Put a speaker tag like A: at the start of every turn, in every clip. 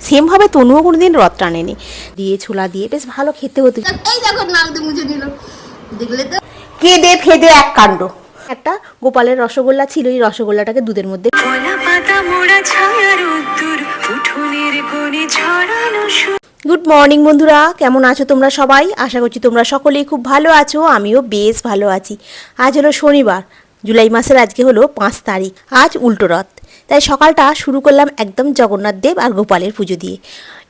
A: Same ভাবে তনুও কোনোদিন রথ টানেনি। দিয়ে ছোলা দিয়ে বেশ ভালো খেতে হতো।
B: এই দেখো নাক দিয়ে মুছে নিল দেখলে তো?
A: কেঁদে ফেদে এক কাণ্ড। একটা গোপালের রসগোল্লা ছিল এই রসগোল্লাটাকে দুধের মধ্যে
C: কলা পাতা মোড়া ছায়ার উদ্দুর উঠোনের কোণে ছড়ানো সু-
A: গুড মর্নিং বন্ধুরা কেমন আছো তোমরা সবাই? আশা করছি তোমরা সকলেই খুব ভালো আছো আমিও বেশ ভালো আছি। আজ হলো শনিবার জুলাই মাসের আজকে হলো পাঁচ তারিখ আজ উল্টো রথ। তাই সকালটা শুরু করলাম একদম জগন্নাথ দেব আর গোপালের পুজো দিয়ে।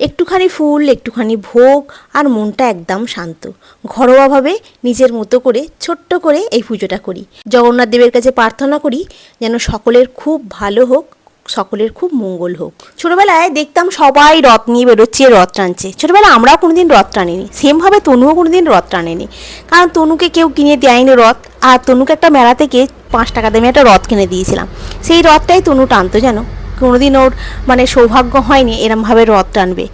A: একটুখানি ফুল, একটুখানি ভোগ আর মনটা একদম শান্ত। ঘরোয়াভাবে নিজের মতো করে, ছোট্ট করে এই পুজোটা করি। জগন্নাথ দেবের কাছে প্রার্থনা করি যেন সকলের খুব ভালো হোক, সকলের খুব মঙ্গল হোক। ছোটবেলায় দেখতাম সবাই রথ নিয়ে বেরোচ্ছে, রথ টানছে। ছোটবেলায় আমরাও কোনোদিন রথ টানিনি। সেমভাবে তনুও কোনোদিন রথ টানেনি। কারণ তনুকে কেউ কিনে দেয়নি রথ। আর তনুকে একটা মেলা থেকে পাঁচ টাকা দামে একটা রথ কিনে দিয়েছিলাম। সেই রথটাই তনু টানতো জানো? কোনোদিন ওর মানে সৌভাগ্য হয়নি এরমভাবে রথ টানবে।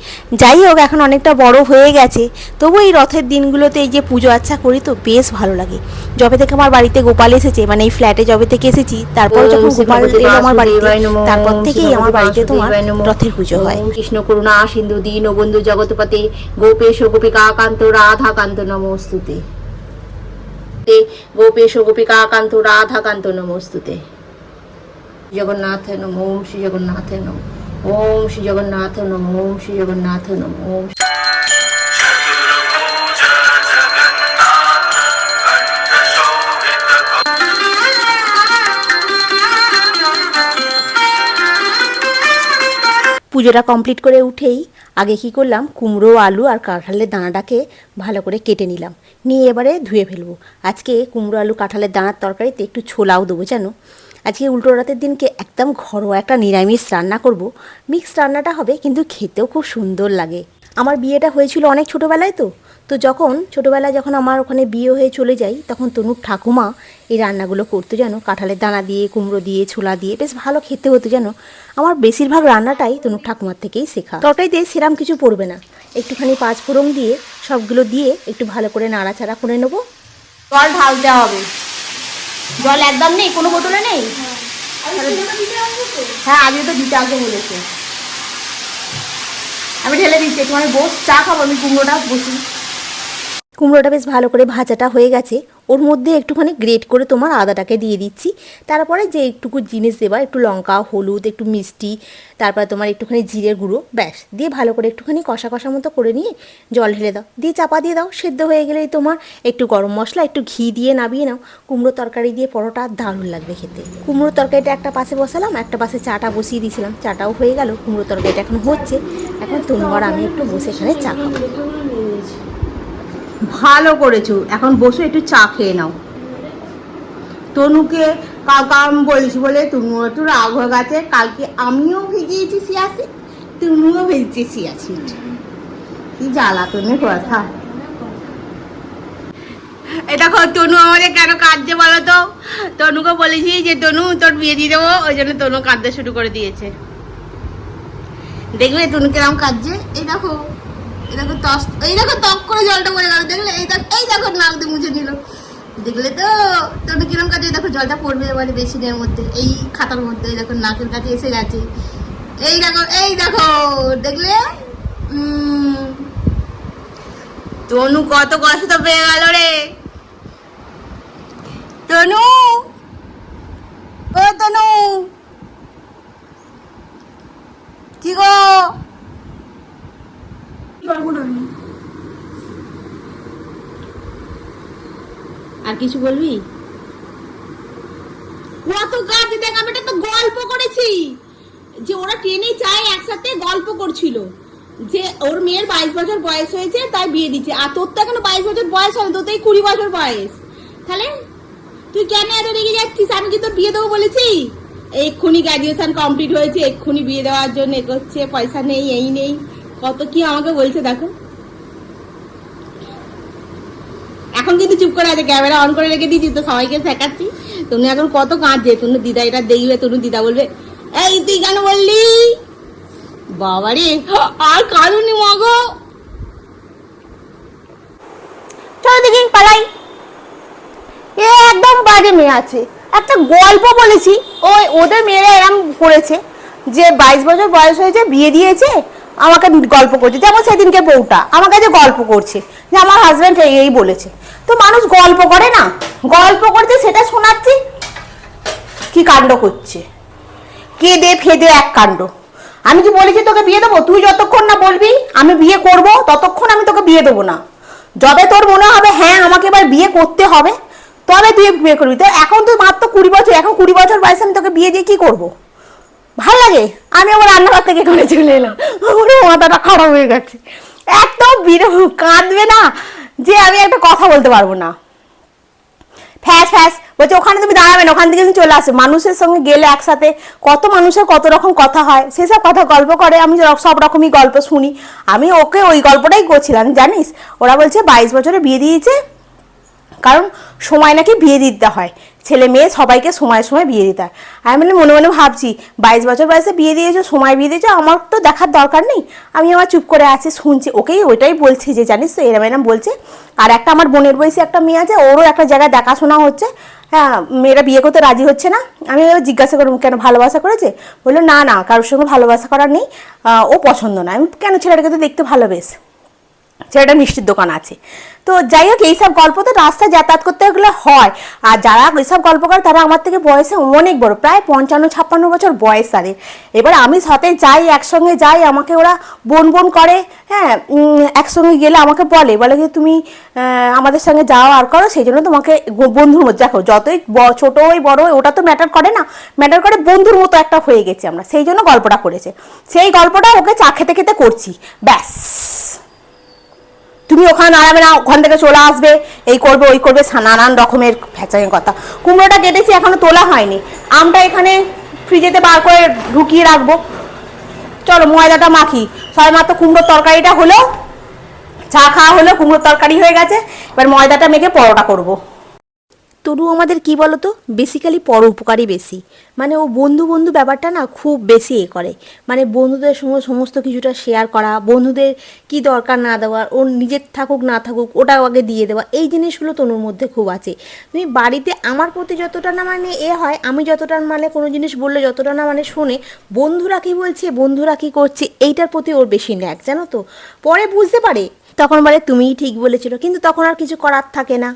A: যাই হোক এখন অনেকটা বড় হয়ে গেছে। তবু এই রথের দিনগুলোতে এই যে পুজো আচ্ছা করি তো বেশ ভালো লাগে। যবে থেকে আমার বাড়িতে গোপাল এসেছে মানে এই ফ্ল্যাটে যবে থেকে এসেছি তারপর যখন গোপাল এলো আমার বাড়িতে তারপর থেকেই আমার বাড়িতে তোমার রথের পুজো হয়।
B: কৃষ্ণ করুণা সিন্ধু দীন বন্ধু জগৎপতে গোপেশ গোপিকা কান্ত রাধা কান্ত নমস্তুতে তে গোপেশ গোপিকা কান্ত রাধা কান্ত নমস্তুতে। জগন্নাথ নম ওম শ্রী জগন্নাথ নম ওম শ্রী জগন্নাথ নম ওম শ্রী জগন্নাথ নম ওম
A: পুজোটা কমপ্লিট করে উঠেই আগে কি করলাম? কুমড়ো, আলু আর কাঁঠালের দানাটাকে ভালো করে কেটে নিলাম। নিয়ে এবারে ধুয়ে ফেলব। আজকে কুমড়ো, আলু, কাঁঠালের দানার তরকারিতে একটু ছোলাও দেবো, জানো? আজকে উল্টো রাতের দিনকে একদম ঘরোয়া একটা নিরামিষ রান্না করব। মিক্সড রান্নাটা হবে, কিন্তু খেতেও খুব সুন্দর লাগে। আমার বিয়েটা হয়েছিল অনেক ছোটোবেলায় তো। তো যখন ছোটোবেলায় যখন আমার ওখানে বিয়ে হয়ে চলে যাই তখন তনুর ঠাকুমা এই রান্নাগুলো করতো যেন কাঁঠালের দানা দিয়ে কুমড়ো দিয়ে ছোলা দিয়ে বেশ ভালো খেতে হতো যেন। আমার বেশিরভাগ রান্নাটাই তনুর ঠাকুমার থেকেই শেখা। তরকারিতে সেরাম কিছু পড়বে না। একটুখানি পাঁচ ফোড়ন দিয়ে সবগুলো দিয়ে একটু ভালো করে নাড়াচাড়া করে নেব।
B: জল ঢালতে হবে। জল একদম নেই? কোনো বোতলে নেই? হ্যাঁ আগে তো দিতে আগে বলেছে। আমি ঢেলে দিচ্ছি একটু আমি বস চা খাব আমি কুমড়োটা বসি
A: কুমড়োটা বেশ ভালো করে ভাজাটা হয়ে গেছে। ওর মধ্যে একটুখানি গ্রেট করে তোমার আদাটাকে দিয়ে দিচ্ছি। তারপরে যে একটুকু জিনিস দেবা, একটু লঙ্কা, হলুদ, একটু মিষ্টি, তারপরে তোমার একটুখানি জিরের গুঁড়ো, ব্যাস। দিয়ে ভালো করে একটুখানি কষা কষা মতো করে নিয়ে জল ঢেলে দাও। দিয়ে চাপা দিয়ে দাও, সেদ্ধ হয়ে গেলেই তোমার একটু গরম মশলা, একটু ঘি দিয়ে নামিয়ে নাও। কুমড়ো তরকারি দিয়ে পরোটা দারুণ লাগবে খেতে। কুমড়ো তরকারিটা একটা পাশে বসালাম, একটা পাশে চাটা বসিয়ে দিয়েছিলাম। চাটাও হয়ে গেল কুমড়ো তরকারিটা এখন হচ্ছে। এখন তোমার আমি একটু বসে এখানে চা খাব।
B: ভালো করেছ। এখন বসে, একটু চা খেয়ে নাও। তনুকে কালকে আমি বলেছি বলে তনু একটু রাগ হয়ে গেছে। কালকে আমিও ভিজিয়েছি সিয়াসি তনুও ভেজেছে সিয়াসি কি জ্বালা তনুর কথা। এটা তনু আমাদের কেন কাঁদছে বলো তো? তনুকে বলেছি যে, তনু, তোর বিয়ে দিয়ে দেবো। ওই জন্য তনু কাঁদতে শুরু করে দিয়েছে। দেখবে তনু কিরম কাঁদছে? এই দেখো। তস এই দেখো তক করে জলটা পড়ে গেল, দেখলে এই দেখো এই দেখো নাক দিয়ে মুছে নিল দেখলে তো তনু কিরম এই দেখো জলটা পড়বে এবারে বেসিনের মধ্যে, এই খাতার মধ্যে দেখো নাকের কাছে এসে গেছে। এই দেখো এই দেখো, দেখলে? তনু কত কষ্ট পেয়ে গেল রে। তনু, ও তনু। কি গো আর কিছু বলবি? কত কাজ দেখ, আমি তো গল্প করেছি। যে ওরা ট্রেনে চায় একসাথে গল্প করছিল। যে ওর মেয়ের বাইশ বছর বয়স হয়েছে, তাই বিয়ে দিচ্ছে। আর তোর তো এখনও বাইশ বছর বয়স হয় তোর তো এই কুড়ি বছর বয়স। তাহলে তুই কেন এত রেগে যাচ্ছিস? আমি কি তোর বিয়ে দেবো বলেছি? এক্ষুনি গ্র্যাজুয়েশন কমপ্লিট হয়েছে, এক্ষুনি বিয়ে দেওয়ার জন্য করছে পয়সা নেই, এই নেই। কত কি আমাকে বলছে, দেখো। এখন কিন্তু চুপ করে আছে ক্যামেরা অন করে রেখে দিয়েছি, তো সবাইকে শেখাচ্ছি। তুমি এখন কত কাঁদছে তুমি দিদা এটা দেখবে তুমি দিদা বলবে, এই, তুই কেন বললি? বাবারে, আর কারুনি মগো
A: চলো দেখি, পালাই। এ একদম বাজে মেয়ে আছে। একটা গল্প বলেছি, ওই ওদের মেয়েরা এরম করেছে যে বাইশ বছর বয়স হয়েছে, বিয়ে দিয়েছে, আমাকে গল্প করছে। যেমন সেদিনকে বউটা, আমার কাছে গল্প করছে, যে আমার হাজব্যান্ড এই বলেছে। তো মানুষ গল্প করে না। গল্প করছে, সেটা শোনাচ্ছি, কি কাণ্ড করছে? কেঁদে ফেদে এক কাণ্ড। আমি কি বলেছি তোকে বিয়ে দেবো? তুই যতক্ষণ না বলবি, আমি বিয়ে করব, ততক্ষণ আমি তোকে বিয়ে দেবো না। যবে তোর মনে হবে হ্যাঁ আমাকে এবার বিয়ে করতে হবে, তবে তুই বিয়ে করবি। তো এখন তুই মাত্র কুড়ি বছর, এখন কুড়ি বছর বয়সে আমি তোকে বিয়ে দিয়ে কি করব? ভালো লাগে? আমি আবার রান্নাঘর থেকে করে চলে এলাম। আমার মাথাটা খারাপ হয়ে গেছে। এত বিরহ কাঁদবে না। যে আমি একটা কথা বলতে পারব না। ফ্যাস ফ্যাস, বলছে ওখানে তুমি দাঁড়াবে না, ওখান থেকে তুমি চলে আসবে। মানুষের সঙ্গে গেলে একসাথে কত মানুষের কত রকম কথা হয়, সেসব কথা গল্প করে আমি সব রকমই গল্প শুনি। আমি ওকে ওই গল্পটাই করছিলাম, জানিস? ওরা বলছে বাইশ বছরে বিয়ে দিয়েছে, কারণ সময় নাকি বিয়ে দিতে হয়। ছেলে মেয়ে সবাইকে সময় সময় বিয়ে দিতে হয়। আমি মানে মনে মনে ভাবছি, বাইশ বছর বয়সে বিয়ে দিয়েছ, সময় বিয়ে দিয়েছ, আমার তো দেখার দরকার নেই। আমি আমার চুপ করে আছি, শুনছি, ওকেই ওইটাই বলছি যে, জানিস তো এরম এরম বলছে, আর একটা আমার বোনের বয়সী একটা মেয়ে আছে, ওরও একটা জায়গায় দেখাশোনা হচ্ছে। হ্যাঁ মেয়েরা বিয়ে করতে রাজি হচ্ছে না। আমি জিজ্ঞাসা করব কেন ভালোবাসা করেছে? বলল, না না, কারোর সঙ্গে ভালোবাসা করার নেই ও পছন্দ না। আমি কেন ছেলেটাকে তো দেখতে ভালো বেশ ছেলেটা মিষ্টির দোকান আছে। তো যাই হোক এইসব গল্প তো রাস্তায় যাতায়াত করতে গেলে হয়। আর যারা এইসব গল্প করে, তারা আমার থেকে বয়সে অনেক বড়, প্রায় পঞ্চান্ন, ছাপ্পান্ন বছর বয়স তাদের। এবার আমি সাথে যাই, একসঙ্গে যাই, আমাকে ওরা বোন বোন করে হ্যাঁ একসঙ্গে গেলে আমাকে বলে বলে যে তুমি আমাদের সঙ্গে যাও আর করো, সেই জন্য তোমাকে বন্ধুর মতো, দেখো, যতই ছোট হই, বড় ওটা তো ম্যাটার করে না। ম্যাটার করে বন্ধুর মতো একটা হয়ে গেছি আমরা, সেই জন্য গল্পটা করেছে। সেই গল্পটা ওকে চা খেতে খেতে করছি, ব্যাস। তুমি ওখানে দাঁড়াবে না, ওখান থেকে চলে আসবে। এই করবে, ওই করবে নানান রকমের ফ্যাচাঙের কথা। কুমড়োটা কেটেছি, এখনও তোলা হয়নি। আমটা এখানে ফ্রিজেতে বার করে ঢুকিয়ে রাখব। চলো, ময়দাটা মাখি। সবাই মাত্র কুমড়োর তরকারিটা হলো, চা খাওয়া হলো, কুমড়োর তরকারি হয়ে গেছে। এবার ময়দাটা মেখে পরোটা করব। তরু আমাদের কি বলতো? বেসিক্যালি পর উপকারী বেশি। মানে ও বন্ধু বন্ধু ব্যাপারটা না খুব বেশি এ করে। মানে বন্ধুদের সঙ্গে সমস্ত কিছুটা শেয়ার করা, বন্ধুদের কি দরকার না দেওয়ার, ওর নিজের থাকুক না থাকুক ওটা আগে দিয়ে দেওয়া, এই জিনিসগুলো তনুর মধ্যে খুব আছে। তুমি বাড়িতে আমার প্রতি যতটা না মানে এ হয়, আমি যতটা মানে কোনো জিনিস বললে যতটা না মানে শোনে, বন্ধুরা কী বলছে, বন্ধুরা কী করছে, এইটার প্রতি ওর বেশি ন্যাক, জানো তো? পরে বুঝতে পারে। তখন বলে, তুমিই ঠিক বলেছিল। কিন্তু তখন আর কিছু করার থাকে না।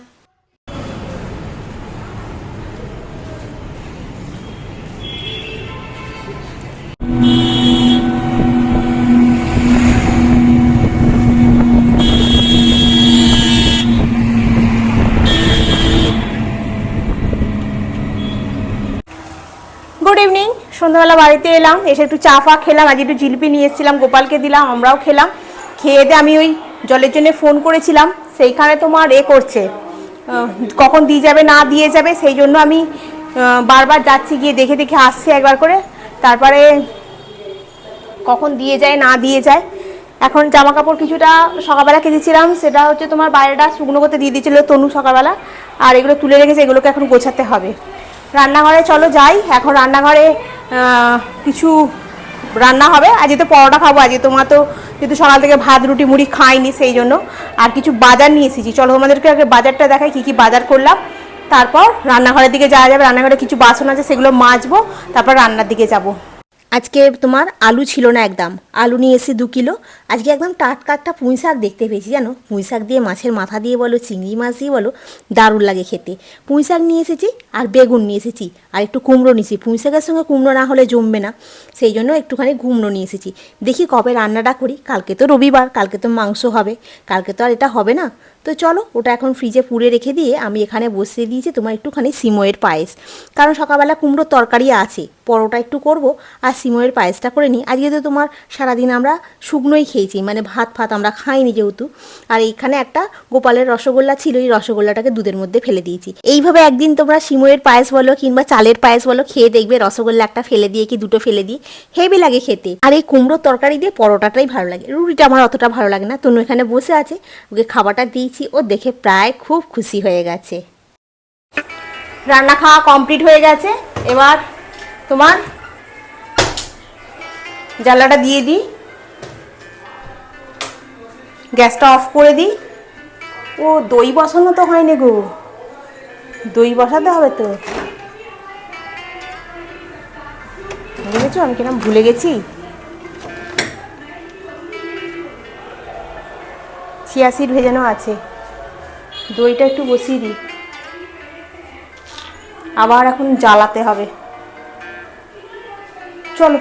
A: সন্ধ্যাবেলা বাড়িতে এলাম, এসে একটু চা ফা খেলাম আজ একটু জিলিপি নিয়ে এসেছিলাম, গোপালকে দিলাম, আমরাও খেলাম। খেয়ে দিয়ে আমি ওই জলের জন্য ফোন করেছিলাম, সেইখানে তোমার এ করছে। কখন দিয়ে যাবে, না দিয়ে যাবে, সেই জন্য আমি বারবার যাচ্ছি, গিয়ে দেখে দেখে আসছি একবার করে। তারপরে কখন দিয়ে যায়, না দিয়ে যায়। এখন জামা কাপড় কিছুটা সকালবেলা কেচেছিলাম, সেটা হচ্ছে তোমার বাইরেটা শুকনো করতে দিয়ে দিয়েছিল তনু সকালবেলা, আর এগুলো তুলে রেখেছে, এগুলোকে এখন গোছাতে হবে। রান্নাঘরে চলো যাই। এখন রান্নাঘরে কিছু রান্না হবে। আজকে তো পরোটা খাব, আজকে তোমার তো যেহেতু সকাল থেকে ভাত, রুটি, মুড়ি খাইনি সেই জন্য। আর কিছু বাজার নিয়ে এসেছি। চলো তোমাদেরকে আগে বাজারটা দেখাই, কী কী বাজার করলাম। তারপর রান্নাঘরের দিকে যাওয়া যাবে। রান্নাঘরে কিছু বাসন আছে, সেগুলো মাজবো। তারপর রান্নার দিকে যাব। আজকে তোমার আলু ছিল না একদম। আলু নিয়ে এসে দু কিলো। আজকে একদম টাটকা একটা পুঁই শাক দেখতে পেয়েছি, জানো? পুঁই শাক দিয়ে মাছের মাথা দিয়ে বলো, চিংড়ি মাছ দিয়ে বলো, দারুণ লাগে খেতে। পুঁই শাক নিয়ে এসেছি আর বেগুন নিয়ে এসেছি আর একটু কুমড়ো নিয়েছি। পুঁই শাকের সঙ্গে কুমড়ো না হলে জমবে না, সেই জন্য একটুখানি কুমড়ো নিয়ে এসেছি। দেখি কবে রান্নাটা করি, কালকে তো রবিবার, কালকে তো মাংস হবে, কালকে তো আর এটা হবে না। তো চলো, ওটা এখন ফ্রিজে পুড়ে রেখে দিয়ে আমি এখানে বসিয়ে দিয়েছি তোমার একটুখানি সিময়ের পায়েস। কারণ সকালবেলা কুমড়োর তরকারি আছে, পরোটা একটু করব আর সিময়ের পায়েসটা করে নিই। আজকে তো তোমার সারাদিন আমরা শুকনোই খেয়েছি মানে ভাত ফাত আমরা খাইনি যেহেতু। আর এইখানে একটা গোপালের রসগোল্লা ছিল, এই রসগোল্লাটাকে দুধের মধ্যে ফেলে দিয়েছি। এইভাবে একদিন তোমরা সিময়ের পায়েস বলো কিংবা চালের পায়েস বলো খেয়ে দেখবে, রসগোল্লা একটা ফেলে দিয়ে কি দুটো ফেলে দিয়ে হেভি লাগে খেতে। আর এই কুমড়োর তরকারি দিয়ে পরোটাটাই ভালো লাগে। রুটিটা আমার অতটা ভালো লাগে না। তনু এখানে বসে আছে, ওকে খাবারটা দিয়েছি ও দেখে প্রায় খুব খুশি হয়ে গেছে। রান্না খাওয়া কমপ্লিট হয়ে গেছে। এবার তোমার জ্বালাটা দিয়ে দিই। গ্যাসটা অফ করে দিই। ও, দই বসানো তো হয়নি গো। দই বসাতে হবে তো। বুঝেছ? আমি কিরম ভুলে গেছি? সিড ভেজানো আছে। দইটা একটু বসিয়ে দিই। আবার এখন জ্বালাতে হবে। চলো,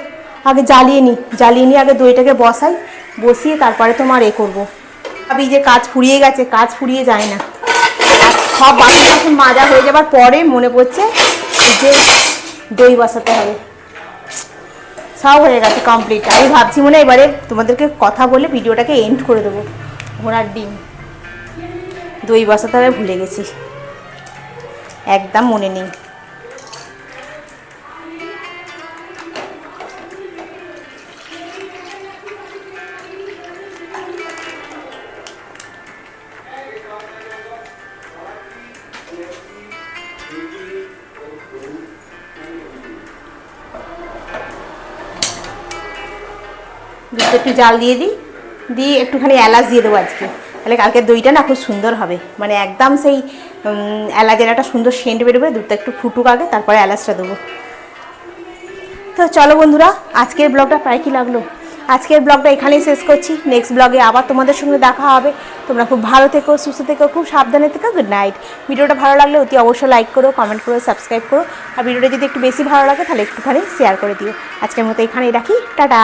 A: আগে জ্বালিয়ে নিই। জ্বালিয়ে নিয়ে আগে দইটাকে বসাই। বসিয়ে তারপরে তোমার এ করব। ভাবি যে কাজ ফুরিয়ে গেছে, কাজ ফুরিয়ে যায় না। আর সব বাসন টাসন মাজা হয়ে যাবার পরে মনে পড়ছে যে দই বসাতে হবে। সব হয়ে গেছে কমপ্লিট আমি ভাবছি মনে এবারে তোমাদেরকে কথা বলে ভিডিওটাকে এন্ড করে দেবো। ঘোড়ার ডিম। দই বসাতে হবে, ভুলে গেছি। একদম মনে নেই। দুধটা একটু জাল দিয়ে দিই। দিয়ে একটুখানি এলাচ দিয়ে দেবো আজকে। তাহলে কালকে দইটা না খুব সুন্দর হবে। মানে একদম সেই এলাচের একটা সুন্দর সেন্ট বেরোবে, দুধটা একটু ফুটুক আগে, তারপরে এলাচটা দেবো। তো চলো বন্ধুরা, আজকের ব্লগটা প্রায় কি লাগল? আজকের ব্লগটা এখানেই শেষ করছি। নেক্সট ব্লগে আবার তোমাদের সঙ্গে দেখা হবে। তোমরা খুব ভালো থেকো, সুস্থ থেকো, খুব সাবধানে থেকো। গুড নাইট ভিডিওটা ভালো লাগলে অতি অবশ্যই লাইক করো কমেন্ট করো সাবস্ক্রাইব করো। আর ভিডিওটা যদি একটু বেশি ভালো লাগে, তাহলে একটুখানি শেয়ার করে দিও। আজকের মতো এখানেই রাখি। টাটা!